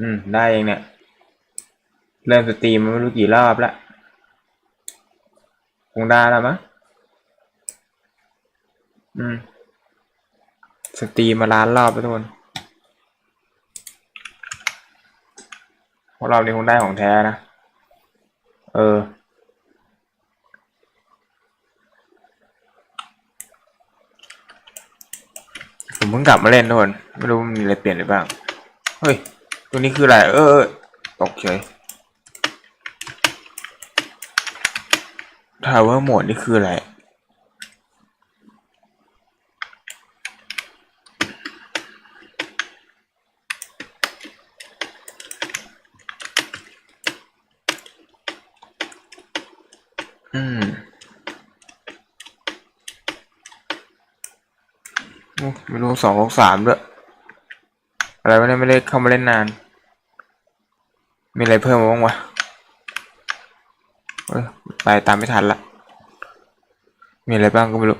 อืม ได้เองเนี่ย เริ่มสตรีมมาไม่รู้กี่รอบละคงได้แล้วมั้งอืม สตรีมมาล้านรอบแล้วทุกคนพวกเรานี่คงได้ของแท้นะ เออ ผมเพิ่งกลับมาเล่นทุกคน ไม่รู้มีอะไรเปลี่ยนหรือเปล่า เฮ้ย ตัวนี้คืออะไรเออเออตกเฉยทาวเวอร์โหมดนี่คืออะไร อืมไม่รู้สองลกสามด้วย อะไรวะเนี่ยไม่ได้เข้ามาเล่นนาน มีอะไรเพิ่มบ้างวะเอ้ยไปตามไม่ทันละ มีอะไรบ้างก็ไม่รู้